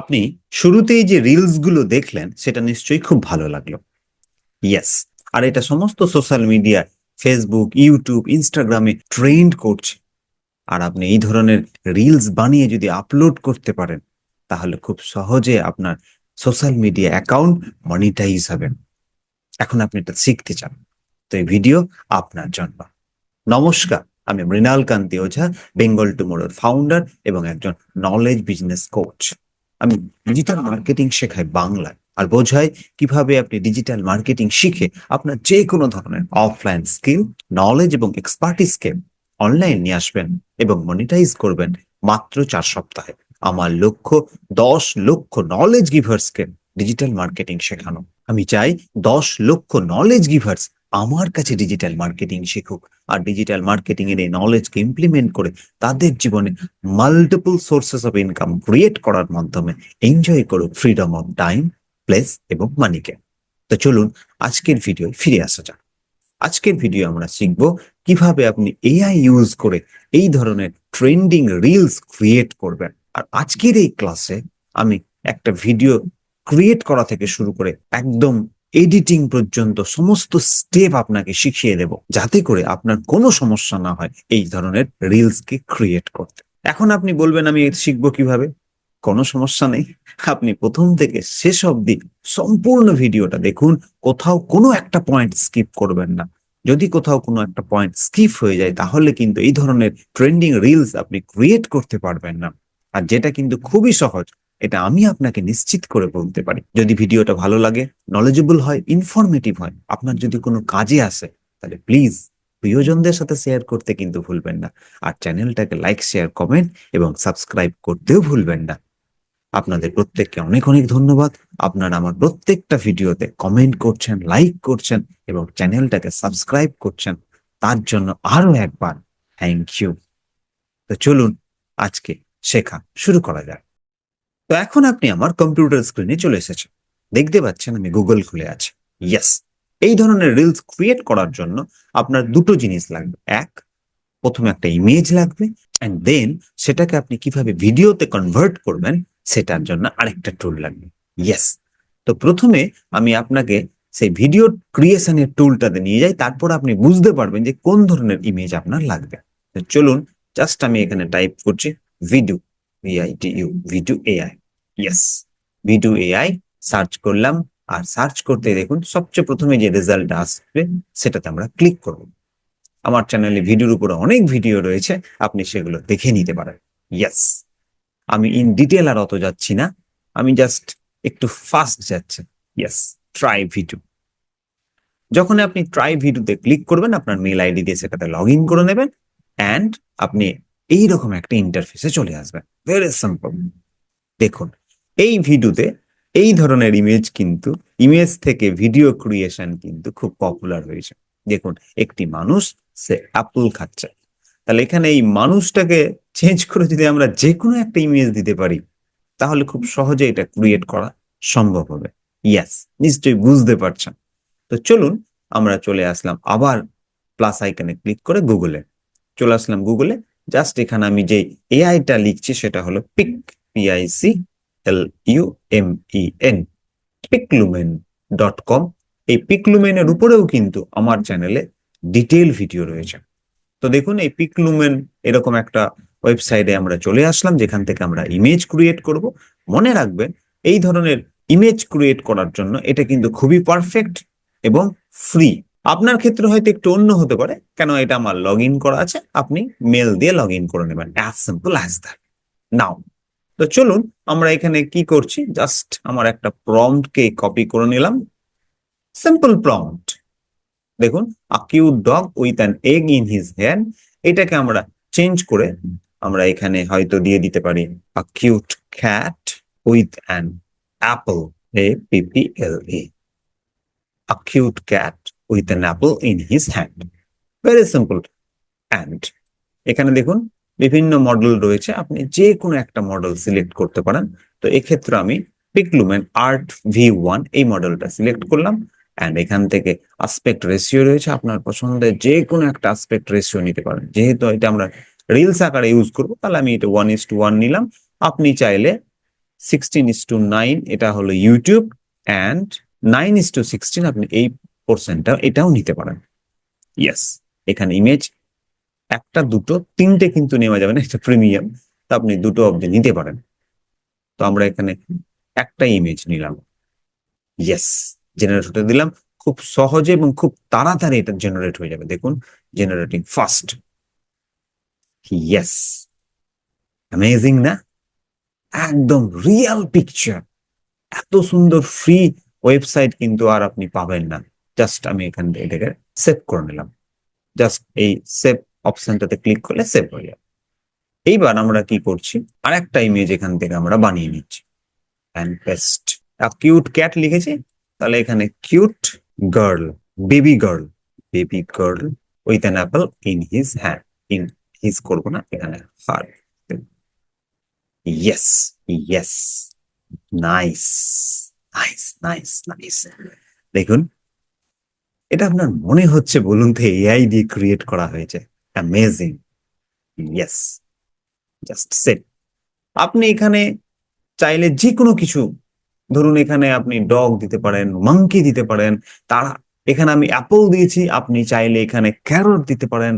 আপনি শুরুতেই যে রিলসগুলো দেখলেন, সেটা নিশ্চয়ই খুব ভালো লাগল। ইয়েস আর এটা সমস্ত সোশ্যাল মিডিয়া ফেসবুক ইউটিউব ইনস্টাগ্রামে ট্রেন্ড করছে। আর আপনি এই ধরনের রিলস বানিয়ে যদি আপলোড করতে পারেন, তাহলে খুব সহজে আপনার সোশ্যাল মিডিয়া অ্যাকাউন্ট মনিটাইজ হবেন এখন আপনি এটা শিখতে চান। তো এই ভিডিও আপনার জন্য। নমস্কার, আমি মৃণাল কান্তি ওঝা বেঙ্গল টুমোরোর ফাউন্ডার এবং একজন নলেজ বিজনেস কোচ আমি ডিজিটাল মার্কেটিং শেখাই বাংলায়। আর বোঝাই কীভাবে আপনি ডিজিটাল মার্কেটিং শিখে আপনার যে কোনো ধরনের অফলাইন স্কিল নলেজ এবং এক্সপার্টিসকে অনলাইন নিয়ে আসবেন এবং মনিটাইজ করবেন মাত্র চার সপ্তাহে। আমার লক্ষ্য দশ লক্ষ নলেজ গিভার্সকে ডিজিটাল মার্কেটিং শেখানো। আমি চাই দশ লক্ষ নলেজ গিভার্স আমার কাছে ডিজিটাল মার্কেটিং শিখুক আর ডিজিটাল মার্কেটিং এর এই নলেজকে ইমপ্লিমেন্ট করে তাদের জীবনে multiple sources of income create করার মাধ্যমে এনজয় করুক ফ্রিডম অফ টাইম প্লেস এবং মানিকে তো চলুন আজকের ভিডিও ফিরে আসা যাক। আজকের ভিডিও আমরা শিখব কীভাবে আপনি এআই ইউজ করে এই ধরনের ট্রেন্ডিং রিলস ক্রিয়েট করবেন। আর আজকের এই ক্লাসে আমি একটা ভিডিও ক্রিয়েট করা থেকে শুরু করে একদম এডিটিং পর্যন্ত সমস্ত স্টেপ আপনাকে শিখিয়ে দেব, যাতে করে আপনার কোনো সমস্যা না হয় এই ধরনের রিলসকে ক্রিয়েট করতে। এখন আপনি বলবেন, আমি শিখব কীভাবে? কোনো সমস্যা নেই। আপনি প্রথম থেকে শেষ অবধি সম্পূর্ণ ভিডিওটা দেখুন, কোথাও কোনো একটা পয়েন্ট স্কিপ করবেন না। যদি কোথাও কোনো একটা পয়েন্ট স্কিপ হয়ে যায়, তাহলে কিন্তু এই ধরনের ট্রেন্ডিং রিলস আপনি ক্রিয়েট করতে পারবেন না। আর যেটা কিন্তু খুবই সহজ এটা আমি আপনাকে নিশ্চিত করে বলতে পারি। যদি ভিডিওটা ভালো লাগে নলেজেবল হয় ইনফরমেটিভ হয়, আপনার যদি কোনো কাজে আসে, তাহলে প্লিজ প্রিয়জনদের সাথে শেয়ার করতে কিন্তু ভুলবেন না। আর চ্যানেলটাকে লাইক শেয়ার কমেন্ট এবং সাবস্ক্রাইব করতেও ভুলবেন না। আপনাদের প্রত্যেককে অনেক অনেক ধন্যবাদ। আপনারা আমার প্রত্যেকটা ভিডিওতে কমেন্ট করছেন লাইক করছেন এবং চ্যানেলটাকে সাবস্ক্রাইব করছেন, তার জন্য আরও একবার থ্যাংক ইউ তো চলুন, আজকে শেখা শুরু করা যাক। তো এখন আপনি আমার কম্পিউটার স্ক্রিনে চলে এসেছেন। দেখতে পাচ্ছেন আমি গুগল খুলে আছি। ইয়েস এই ধরনের রিলস ক্রিয়েট করার জন্য আপনার দুটো জিনিস লাগবে। এক, প্রথমে একটা ইমেজ লাগবে অ্যান্ড দেন সেটাকে আপনি কীভাবে ভিডিওতে কনভার্ট করবেন সেটার জন্য আরেকটা টুল লাগবে। ইয়েস তো প্রথমে আমি আপনাকে সেই ভিডিও ক্রিয়েশনের টুলটাতে নিয়ে যাই, তারপর আপনি বুঝতে পারবেন যে কোন ধরনের ইমেজ আপনার লাগবে। চলুন জাস্ট আমি এখানে টাইপ করছি video ভিআইটিইউ video AI yes video AI search করলাম। আর সার্চ করতে দেখুন, সবচেয়ে প্রথমে যে রেজাল্ট আসবে, সেটাতে আমরা ক্লিক করব। আমার চ্যানেলে ভিডিওর উপরে অনেক ভিডিও রয়েছে। আপনি সেগুলো দেখে নিতে পারেন। ইয়েস আমি ইন ডিটেল আর অত যাচ্ছি না। আমি জাস্ট একটু ফাস্ট যাচ্ছে। ইয়েস ট্রাই ভিডিও যখন আপনি ট্রাই ভিডিওতে ক্লিক করবেন, আপনার মেল আইডি দিয়ে সেটাতে লগ ইন করে নেবেন। অ্যান্ড আপনি এইরকম একটা ইন্টারফেসে চলে আসবেন ভেরি সিম্পল দেখুন, এই ভিডিওতে এই ধরনের ইমেজ কিন্তু ইমেজ থেকে ভিডিও ক্রিয়েশন কিন্তু খুব পপুলার হয়েছে। দেখুন, একটি মানুষ, সে অ্যাপল খাচ্ছে। তাহলে এখানে এই মানুষটাকে চেঞ্জ করে যদি আমরা যে কোনো একটা ইমেজ দিতে পারি, তাহলে খুব সহজে এটা ক্রিয়েট করা সম্ভব হবে। ইয়াস নিশ্চয়ই বুঝতে পারছেন। তো চলুন, আমরা চলে আসলাম আবার প্লাস আইকনে ক্লিক করে গুগলে চলে আসলাম গুগলে জাস্ট এখানে আমি যে এআইটা লিখছি সেটা হলো pic P I C L U M E N PicLumen dot com এই পিকলুমেনের উপরেও কিন্তু আমার চ্যানেলে ডিটেল ভিডিও রয়েছে। তো দেখুন, এই পিকলুমেন এরকম একটা ওয়েবসাইটে আমরা চলে আসলাম, যেখান থেকে আমরা ইমেজ ক্রিয়েট করব। মনে রাখবেন, এই ধরনের ইমেজ ক্রিয়েট করার জন্য এটা কিন্তু খুবই পারফেক্ট এবং ফ্রি আপনার ক্ষেত্রে হয়তো একটু অন্য হতে পারে। কেন এটা আমার লগ ইন করা আছে? আপনি মেল দিয়ে লগ ইন করে নেবেন। As simple as that now তো চলুন আমরা এখানে কি করছি? জাস্ট আমার একটা প্রম্পটকে কপি করে নিলাম। সিম্পল প্রম্পট দেখুন a cute dog with an egg in his hand এটাকে আমরা চেঞ্জ করে আমরা এখানে হয়তো দিয়ে দিতে পারি a cute cat with an apple A P P L E a cute cat with an apple in his hand very simple and এখানে দেখুন, বিভিন্ন মডেল রয়েছে। আপনি যে কোনো একটা মডেল সিলেক্ট করতে পারেন। তো এক্ষেত্রে আমি পিকলুমেন আর্ট ভি ওয়ান এই মডেলটা সিলেক্ট করলাম। অ্যান্ড এখান থেকে আসপেক্ট রেশিও রয়েছে। আপনার পছন্দের যে কোনো একটা আসপেক্ট রেশিও নিতে পারেন। যেহেতু এটা আমরা রিলস আকারে ইউজ করব, তাহলে আমি এটা ওয়ান ইস টু ওয়ান নিলাম। আপনি চাইলে সিক্সটিন ইস টু নাইন এটা হলো YouTube and nine is to sixteen আপনি এই পোর্শনটা এটাও নিতে পারেন। ইয়েস এখানে ইমেজ একটা, দুটো, তিনটে কিন্তু নেওয়া যাবে না, এটা প্রিমিয়াম তা আপনি দুটো অবধি নিতে পারেন। তো আমরা এখানে একটা ইমেজ নিলাম। ইয়েস হতে দিলাম। খুব সহজে এবং খুব তাড়াতাড়ি এটা জেনারেট হয়ে যাবে। দেখুন জেনারেটিং ফাস্ট ইয়েস অ্যামেজিং না? একদম রিয়েল পিকচার এত সুন্দর ফ্রি ওয়েবসাইট কিন্তু আর আপনি পাবেন না। জাস্ট আমি এখান থেকে এটাকে সেভ করে নিলাম। জাস্ট এই সেভ অপশনটাতে ক্লিক করলে সেভ হয়ে যাবে। এইবার আমরা কি করছি? আর একটা ইমেজ এখান থেকে আমরা বানিয়ে নিচ্ছি। অ্যান্ড পেস্ট কিউট ক্যাট লিখেছি? তাহলে এখানে cute girl baby girl baby girl with an apple in his hand in his করব না, এখানে her yes yes nice nice nice nice দেখুন এটা আপনার মনে হচ্ছে বলুন তো এআই দিয়ে ক্রিয়েট করা হয়েছে। অ্যামেজিং ইয়েস জাস্ট সেট আপনি এখানে চাইলে যে কোনো কিছু, ধরুন এখানে আপনি ডগ দিতে পারেন মাংকি দিতে পারেন, তারা, এখানে আমি অ্যাপল দিয়েছি, আপনি চাইলে এখানে ক্যারট দিতে পারেন,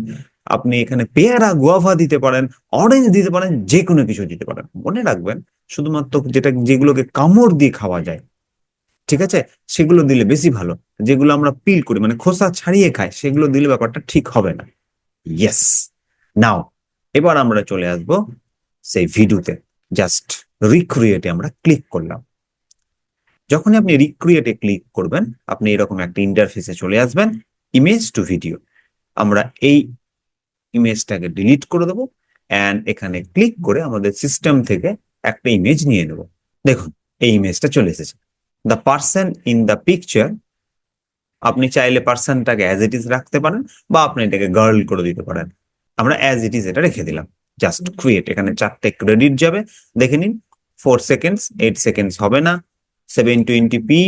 আপনি এখানে পেয়ারা গুয়াভা দিতে পারেন অরেঞ্জ দিতে পারেন যে কোনো কিছু দিতে পারেন। মনে রাখবেন, শুধুমাত্র যেটা, যেগুলোকে কামড় দিয়ে খাওয়া যায় ঠিক আছে? সেগুলো দিলে বেশি ভালো। যেগুলো আমরা পিল করি মানে খোসা ছাড়িয়ে খাই, সেগুলো দিলে ব্যাপারটা ঠিক হবে না। ইয়েস নাও এবার আমরা চলে আসব সেই ভিডিওতে। জাস্ট রিক্রিয়েটে আমরা ক্লিক করলাম। যখনই আপনি রিক্রিয়েটে ক্লিক করবেন, আপনি এরকম একটা ইন্টারফেসে চলে আসবেন ইমেজ টু ভিডিও আমরা এই ইমেজটাকে ডিলিট করে দেবো অ্যান্ড এখানে ক্লিক করে আমাদের সিস্টেম থেকে একটা ইমেজ নিয়ে নেব। দেখুন, এই ইমেজটা চলে এসেছে। The person in the picture আপনি চাইলে পার্সনটাকে অ্যাজ ইট ইজ রাখতে পারেন, বা আপনি এটাকে গার্ল করে দিতে পারেন। আমরা অ্যাজ ইট ইজ এটা রেখে দিলাম। জাস্ট ক্রিয়েট এখানে চারটে ক্রেডিট যাবে। দেখে নিন ফোর সেকেন্ডস এইট সেকেন্ডস হবে না seven twenty p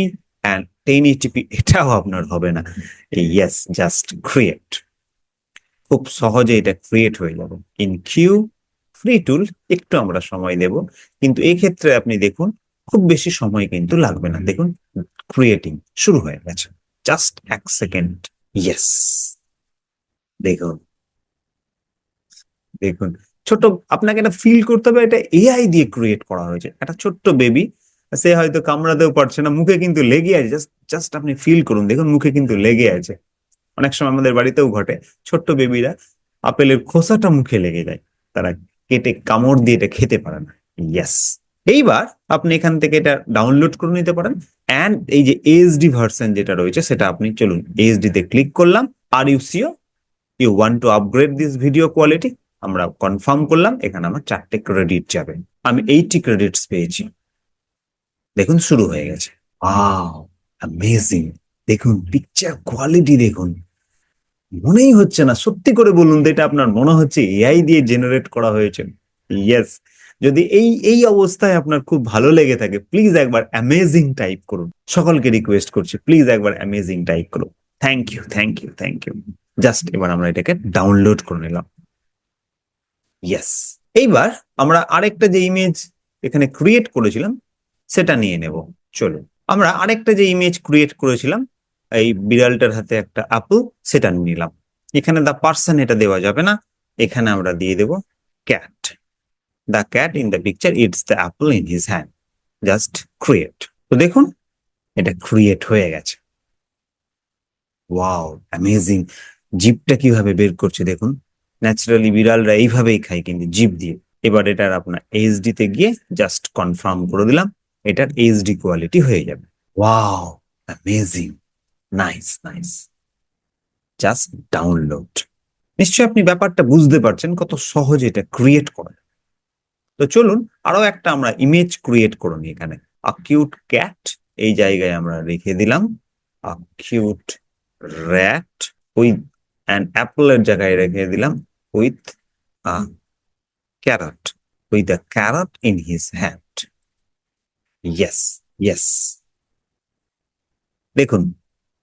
and ten eighty p এটাও আপনার হবে না। ইয়েস জাস্ট ক্রিয়েট খুব সহজে এটা ক্রিয়েট হয়ে যাবে। ইন কিউ ফ্রি টুল একটু আমরা সময় দেব। কিন্তু এই ক্ষেত্রে আপনি দেখুন খুব বেশি সময় কিন্তু লাগবে না। দেখুন ক্রিয়েটিং শুরু হয়ে গেছে। জাস্ট এক সেকেন্ড ইয়েস দেখুন। দেখুন ছোট আপনাকে এটা ফিল করতে হবে, এটা এআই দিয়ে ক্রিয়েট করা হয়েছে। একটা ছোট্ট বেবি সে হয়তো কামড়াতেও পারছে না, মুখে কিন্তু লেগে আছে। জাস্ট জাস্ট আপনি ফিল করুন, দেখুন মুখে কিন্তু লেগে আছে। অনেক সময় আমাদের বাড়িতেও ঘটে, ছোট্ট বেবিরা আপেলের খোসাটা মুখে লেগে যায়। তারা কেটে কামড় দিয়ে এটা খেতে পারে না। ইয়েস এইবার আপনি এখান থেকে এটা ডাউনলোড করে নিতে পারেন অ্যান্ড এই যে এইচডি ভার্সন যেটা রয়েছে সেটা আপনি চলুন এইচডি তে ক্লিক করলাম। Are you sure you want to upgrade this video quality আমরা কনফার্ম করলাম, এখানে আমার চারটে ক্রেডিট যাবে। আমি এইটি ক্রেডিটস পেয়েছি। দেখুন, শুরু হয়ে গেছে। অ্যামেজিং দেখুন পিকচার কোয়ালিটি দেখুন। মনেই হচ্ছে না, সত্যি করে বলুন এটা আপনার মনে হচ্ছে এআই দিয়ে জেনারেট করা হয়েছে? ইয়েস যদি এই এই অবস্থায় আপনার খুব ভালো লেগে থাকে প্লিজ একবার অ্যামেজিং টাইপ করুন। সকলকে রিকোয়েস্ট করছি প্লিজ একবার অ্যামেজিং টাইপ করুন। Thank you thank you thank you just এবার আমরা এটাকে ডাউনলোড করে নিলাম। ইয়েস এইবার আমরা আরেকটা যে ইমেজ এখানে ক্রিয়েট করেছিলাম, সেটা নিয়ে নেব। চলুন, আমরা আরেকটা যে ইমেজ ক্রিয়েট করেছিলাম, এই বিড়ালটার হাতে একটা আপেল সেটা নিলাম। এখানে দ্য পার্সন এটা দেওয়া যাবে না। এখানে আমরা দিয়ে দেব cat the cat in the picture it's the apple in his hand just create তো দেখুন, এটা ক্রিয়েট হয়ে গেছে। ওয়াও অ্যামেজিং জিপটা কীভাবে বের করছে দেখুন। ন্যাচারালি বিড়ালরা এইভাবেই খায় কিন্তু জিপ দিয়ে। এবার এটার আপনার এইচডি তে গিয়ে জাস্ট কনফার্ম করে দিলাম, এটার এইচডি কোয়ালিটি হয়ে যাবে। Wow amazing nice nice just download নিশ্চয়ই আপনি ব্যাপারটা বুঝতে পারছেন কত সহজে এটা ক্রিয়েট করা। তো চলুন আরও একটা আমরা ইমেজ ক্রিয়েট করে নিই এখানে। আকিউট ক্যাট এই জায়গায় আমরা রেখে দিলাম। A cute rat with and অ্যাপলের জায়গায় রেখে দিলাম with carrot with a carrot in his hand yes yes দেখুন,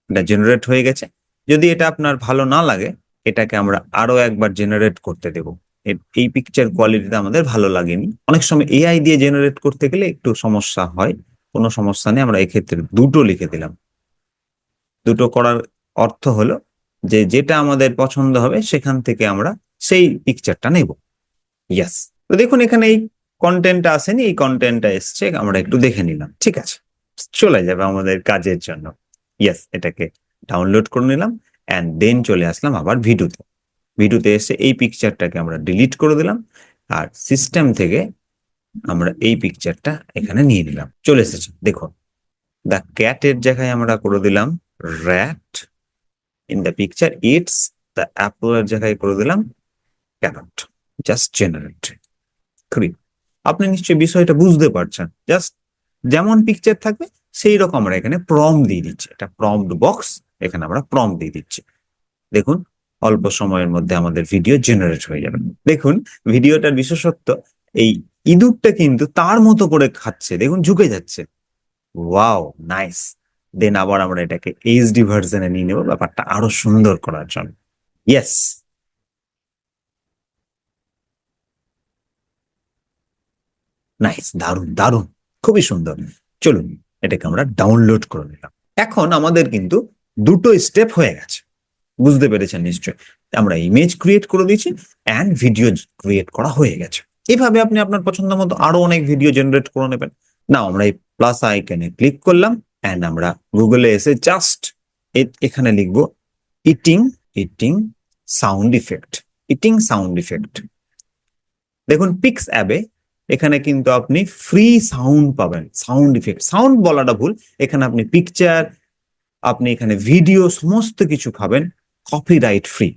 এটা জেনারেট হয়ে গেছে। যদি এটা আপনার ভালো না লাগে, এটাকে আমরা আরও একবার জেনারেট করতে দেব। এই পিকচার কোয়ালিটিটা আমাদের ভালো লাগেনি। অনেক সময় এআই দিয়ে জেনারেট করতে গেলে একটু সমস্যা হয়, কোনো সমস্যা নেই, আমরা এক্ষেত্রে দুটো লিখে দিলাম। দুটো করার অর্থ হলো যে যেটা আমাদের পছন্দ হবে সেখান থেকে আমরা সেই পিকচারটা নেব। ইয়াস তো দেখুন এখানে এই কন্টেন্টটা আসেনি, এই কন্টেন্টটা এসছে, আমরা একটু দেখে নিলাম, ঠিক আছে? চলে যাবে আমাদের কাজের জন্য। ইয়াস এটাকে ডাউনলোড করে নিলাম অ্যান্ড দেন চলে আসলাম আবার ভিডিওতে ভিডিওতে এসে এই পিকচারটাকে আমরা ডিলিট করে দিলাম আর সিস্টেম থেকে আমরা এই পিকচারটা এখানে নিয়ে নিলাম। চলে এসেছে, দেখুন। দ্য ক্যাটের জায়গায় আমরা করে দিলাম rat in the picture it's the অ্যাপলের জায়গায় করে দিলাম ক্যারট জাস্ট জেনারেট ক্রিপ আপনি নিশ্চয়ই বিষয়টা বুঝতে পারছেন। জাস্ট যেমন পিকচার থাকবে, সেই রকম আমরা এখানে প্রম দিয়ে দিচ্ছি। এটা প্রম্পট বক্স এখানে আমরা প্রম দিয়ে দিচ্ছি। দেখুন অল্প সময়ের মধ্যে আমাদের ভিডিও জেনারেট হয়ে যাবে। দেখুন ভিডিওটার বিশেষত্ব, এই ইঁদুরটা কিন্তু তার মতো করে খাচ্ছে। দেখুন, ঝুঁকে যাচ্ছে। ওয়াও নাইস দেন আবার আমরা এটাকে এইচডি ভার্জনে নিয়ে নেব। ব্যাপারটা আরও সুন্দর করার জন্য। ইয়েস নাইস দারুণ দারুণ খুবই সুন্দর। চলুন, এটাকে আমরা ডাউনলোড করে নিলাম। এখন আমাদের কিন্তু দুটো স্টেপ হয়ে গেছে। বুঝতে পেরেছেন নিশ্চয় আমরা ইমেজ ক্রিয়েট করে দিয়েছি অ্যান্ড ভিডিও ক্রিয়েট করা হয়ে গেছে। এভাবে আপনি আপনার পছন্দ মতো আরও অনেক ভিডিও জেনারেট করে নেবেন। না আমরা এই প্লাস আইকনে ক্লিক করলাম অ্যান্ড আমরা গুগলে এসে জাস্ট এখানে লিখব eating eating sound effect eating sound effect দেখুন পিক্স অ্যাবে এখানে কিন্তু আপনি ফ্রি সাউন্ড পাবেন সাউন্ড ইফেক্ট সাউন্ড বলাটা ভুল, এখানে আপনি পিকচার আপনি এখানে ভিডিও সমস্ত কিছু পাবেন কপিরাইট ফ্রি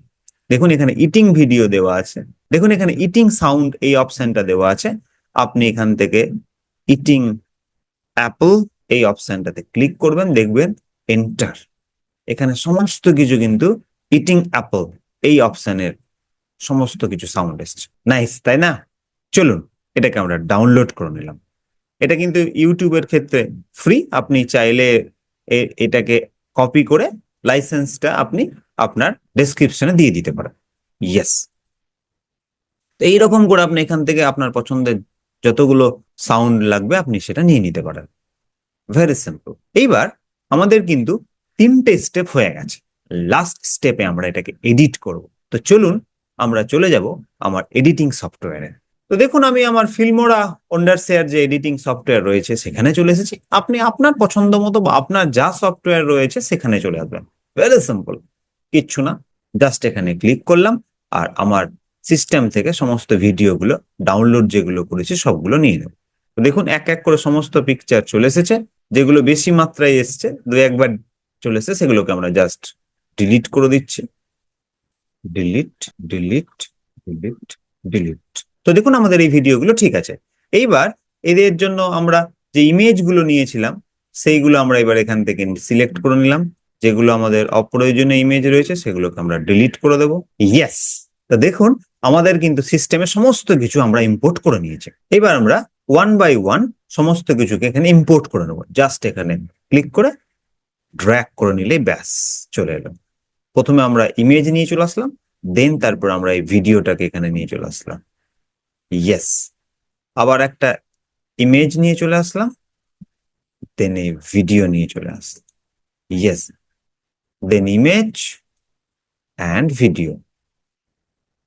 দেখুন, এখানে ইটিং ভিডিও দেওয়া আছে। দেখুন, এখানে ইটিং সাউন্ড এই অপশনটা দেওয়া আছে। আপনি এখান থেকে ইটিং অ্যাপল এই অপশনটাতে ক্লিক করবেন, দেখবেন এন্টার এখানে সমস্ত কিছু কিন্তু ইটিং অ্যাপল এই অপশনের সমস্ত কিছু সাউন্ড এসছে। নাইস তাই না? চলুন, এটাকে আমরা ডাউনলোড করে নিলাম। এটা কিন্তু ইউটিউবের ক্ষেত্রে ফ্রি আপনি চাইলে এটাকে কপি করে লাইসেন্সটা আপনি আপনার ডেসক্রিপশনে দিয়ে দিতে পারেন। ইয়েস তো এইরকম করে আপনি এখান থেকে আপনার পছন্দের যতগুলো সাউন্ড লাগবে আপনি সেটা নিয়ে নিতে পারেন। ভেরি সিম্পল এইবার আমাদের কিন্তু তিনটে স্টেপ হয়ে গেছে। লাস্ট স্টেপে আমরা এটাকে এডিট করব। তো চলুন আমরা চলে যাব আমার এডিটিং সফটওয়্যারে তো দেখুন, আমি আমার ফিল্মোরা ওন্ডারশেয়ার যে এডিটিং সফটওয়্যার রয়েছে, সেখানে চলে এসেছি। আপনি আপনার পছন্দ মতো বা আপনার যা সফটওয়্যার রয়েছে, সেখানে চলে আসবেন। ভেরি সিম্পল কিচ্ছু না। জাস্ট এখানে ক্লিক করলাম আর আমার সিস্টেম থেকে সমস্ত ভিডিওগুলো ডাউনলোড যেগুলো করেছি, সবগুলো নিয়ে নেব। তো দেখুন, এক এক করে সমস্ত পিকচার চলে এসেছে। যেগুলো বেশি মাত্রায় এসছে, দু একবার চলে এসেছে, সেগুলোকে আমরা জাস্ট ডিলিট করে দিচ্ছি। ডিলিট ডিলিট ডিলিট ডিলিট তো দেখুন আমাদের এই ভিডিওগুলো ঠিক আছে। এইবার এদের জন্য আমরা যে ইমেজগুলো নিয়েছিলাম, সেইগুলো আমরা এবার এখান থেকে সিলেক্ট করে নিলাম। যেগুলো আমাদের অপ্রয়োজনীয় ইমেজ রয়েছে, সেগুলোকে আমরা ডিলিট করে দেবো। ইয়েস তো দেখুন, আমাদের কিন্তু সিস্টেমে সমস্ত কিছু আমরা ইম্পোর্ট করে নিয়েছি। এবার আমরা ওয়ান বাই ওয়ান সমস্ত কিছুকে এখানে ইম্পোর্ট করে নেব। জাস্ট এখানে ক্লিক করে ড্র্যাক করে নিলে ব্যাস, চলে এলো। প্রথমে আমরা ইমেজ নিয়ে চলে আসলাম দেন তারপর আমরা এই ভিডিওটাকে এখানে নিয়ে চলে আসলাম। ইয়েস আবার একটা ইমেজ নিয়ে চলে আসলাম দেন এই ভিডিও নিয়ে চলে আসলাম। Yes then image and video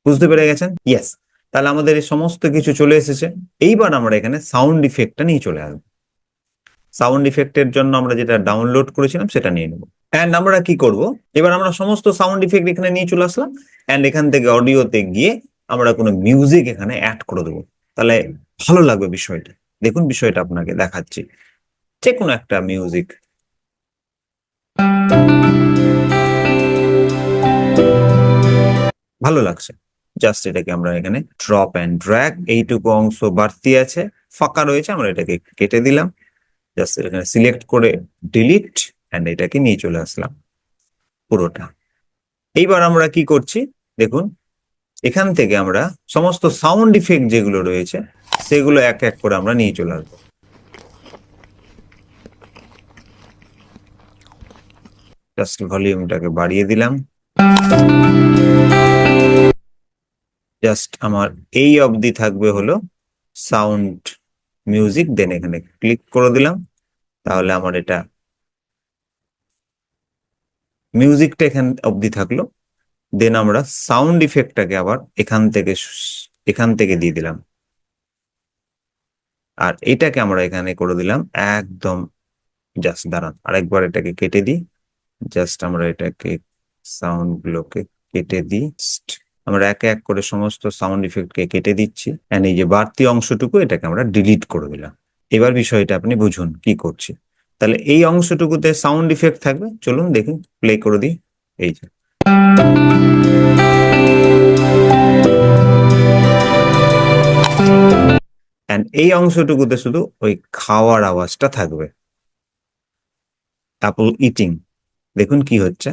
বুঝতে পেরে গেছেন? ইয়েস তাহলে আমাদের এই সমস্ত কিছু চলে এসেছে। এইবার আমরা এখানে সাউন্ড ইফেক্টটা নিয়ে চলে আসব। সাউন্ড ইফেক্টের জন্য আমরা যেটা ডাউনলোড করেছিলাম সেটা নিয়ে নেব। অ্যান্ড আমরা কি করব? এবার আমরা সমস্ত সাউন্ড ইফেক্ট এখানে নিয়ে চলে আসলাম। অ্যান্ড এখান থেকে অডিওতে গিয়ে আমরা কোনো মিউজিক এখানে অ্যাড করে দেবো। তাহলে ভালো লাগবে বিষয়টা। দেখুন বিষয়টা আপনাকে দেখাচ্ছি। যে কোনো একটা মিউজিক ভালো লাগছে। জাস্ট এটাকে আমরা এখানে ড্রপ অ্যান্ড ড্র্যাগ এইটুকু অংশ বাড়তি আছে ফাঁকা রয়েছে আমরা এটাকে কেটে দিলাম। জাস্ট এখানে সিলেক্ট করে ডিলিট অ্যান্ড এটাকে নিয়ে চলে আসলাম। পুরোটা। এইবার আমরা কি করছি? দেখুন এখান থেকে আমরা সমস্ত সাউন্ড ইফেক্ট যেগুলো রয়েছে, সেগুলো এক এক করে আমরা নিয়ে চলে আসব। জাস্ট ভলিউমটাকে বাড়িয়ে দিলাম। জাস্ট আমার এই অবধি থাকবে হলো সাউন্ড মিউজিক দেন এখানে ক্লিক করে দিলাম। তাহলে আমার এটা মিউজিকটা এখান অবধি থাকল। দেন আমরা সাউন্ড ইফেক্টটাকে আবার এখান থেকে এখান থেকে দিয়ে দিলাম। আর এটাকে আমরা এখানে করে দিলাম, একদম জাস্ট দাঁড়ান, আরেকবার এটাকে কেটে দিই। জাস্ট আমরা এটাকে সাউন্ড গুলোকে কেটে দিই আমরা এক এক করে সমস্ত সাউন্ড ইফেক্টকে কেটে দিচ্ছি এই যে বাড়তি অংশটুকু এটাকে আমরা ডিলিট করে দিলাম। এবার বিষয়টা আপনি বুঝুন কি করছি। তাহলে এই অংশটুকুতে সাউন্ড ইফেক্ট থাকবে, চলুন দেখুন প্লে করে দিই, এই যে। এই অংশটুকুতে শুধু ওই খাওয়ার আওয়াজটা থাকবে। অ্যাপল ইটিং দেখুন কি হচ্ছে।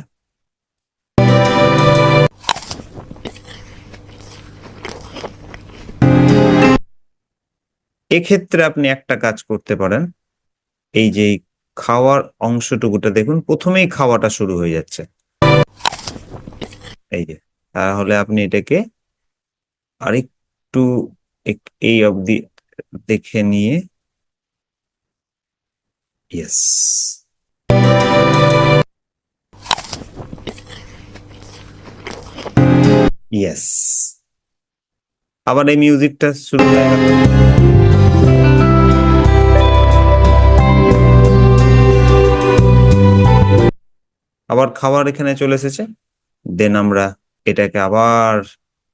এক্ষেত্রে আপনি একটা কাজ করতে পারেন। এই যে খাওয়ার অংশটুকুটা দেখুন, প্রথমেই খাওয়াটা শুরু হয়ে যাচ্ছে। এই যে, তাহলে আপনি এটাকে আরেকটু এই অবধি দেখে নিয়ে ইয়েস ইয়েস আবার এই মিউজিকটা শুরু হয়ে গেল। আবার খাবার এখানে চলে এসেছে। দেন আমরা এটাকে আবার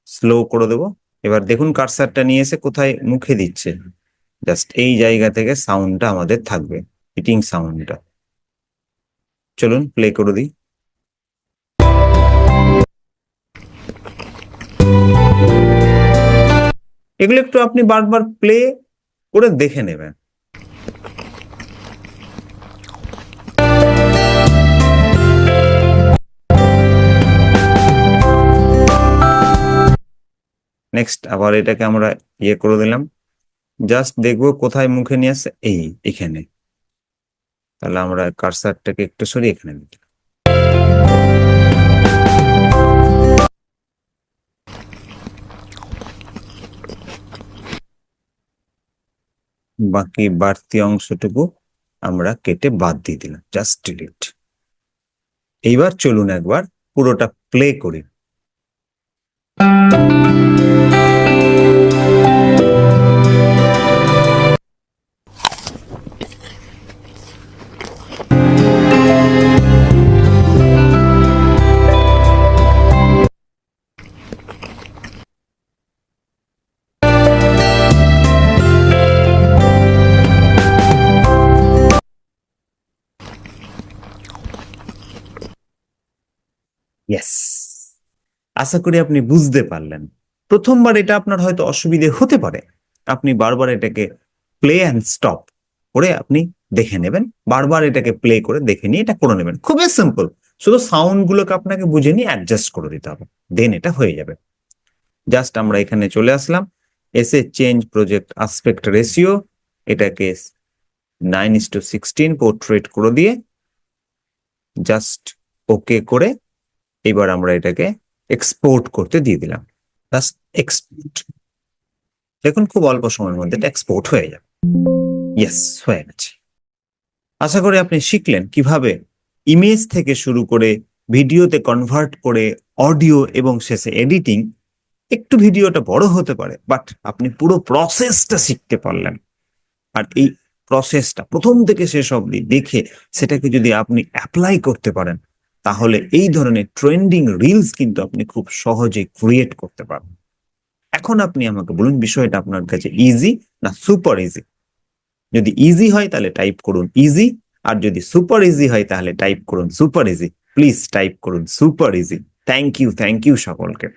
স্লো করে দেব। এবার দেখুন কারসারটা নিয়ে এসে কোথায় মুখে দিচ্ছে। জাস্ট এই জায়গা থেকে সাউন্ডটা আমাদের থাকবে হিটিং সাউন্ডটা চলুন প্লে করে দিই। এগুলো একটু আপনি বারবার প্লে করে দেখে নেবেন। নেক্সট আবার এটাকে আমরা ইয়ে করে দিলাম। জাস্ট দেখব কোথায় মুখে নিয়ে আসছে, এই, এখানে। তাহলে আমরা কারসারটাকে একটু সরিয়ে এখানে দিলাম বাকি বাড়তি অংশটুকু আমরা কেটে বাদ দিয়ে দিলাম। জাস্ট ডিলিট এইবার চলুন একবার পুরোটা প্লে করি। আশা করি আপনি বুঝতে পারলেন। প্রথমবার এটা আপনার হয়তো অসুবিধে হতে পারে। আপনি বারবার এটাকে প্লে অ্যান্ড স্টপ করে আপনি দেখে নেবেন। বারবার এটাকে প্লে করে দেখে নিয়ে এটা করে নেবেন। খুবই সিম্পল শুধু সাউন্ড গুলোকে আপনাকে বুঝে নিয়ে অ্যাডজাস্ট করে দিতে হবে। দেন এটা হয়ে যাবে। জাস্ট আমরা এখানে চলে আসলাম। এসে চেঞ্জ প্রজেক্ট আসপেক্ট রেশিও এটাকে nine is to sixteen portrait করে দিয়ে জাস্ট ওকে করে এবার আমরা এটাকে এক্সপোর্ট করতে দিয়ে দিলাম। এক্সপোর্ট দেখুন, খুব অল্প সময়ের মধ্যে এক্সপোর্ট হয়ে যাবে। ইয়েস হয়ে গেছে। আশা করি আপনি শিখলেন কীভাবে ইমেজ থেকে শুরু করে ভিডিওতে কনভার্ট করে অডিও এবং শেষে এডিটিং একটু ভিডিওটা বড় হতে পারে বাট আপনি পুরো প্রসেসটা শিখতে পারলেন। আর এই প্রসেসটা প্রথম থেকে শেষ অবধি দেখে সেটাকে যদি আপনি অ্যাপ্লাই করতে পারেন তাহলে এই ধরনের ট্রেন্ডিং রিলস কিন্তু আপনি খুব সহজে ক্রিয়েট করতে পারবেন। এখন আপনি আমাকে বলুন, বিষয়টা আপনার কাছে ইজি না সুপার ইজি যদি ইজি হয় তাহলে টাইপ করুন ইজি আর যদি সুপার ইজি হয় তাহলে টাইপ করুন সুপার ইজি প্লিজ টাইপ করুন super easy thank you thank you সকলকে।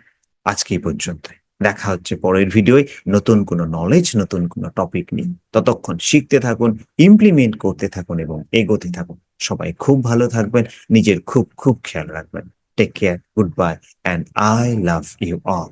আজকে এই পর্যন্ত দেখা হচ্ছে পরের ভিডিওয় নতুন কোনো নলেজ নতুন কোনো টপিক নিয়ে। ততক্ষণ শিখতে থাকুন ইমপ্লিমেন্ট করতে থাকুন এবং এগোতে থাকুন। সবাই খুব ভালো থাকবেন, নিজের খুব খুব খেয়াল রাখবেন। Take care good bye and I love you all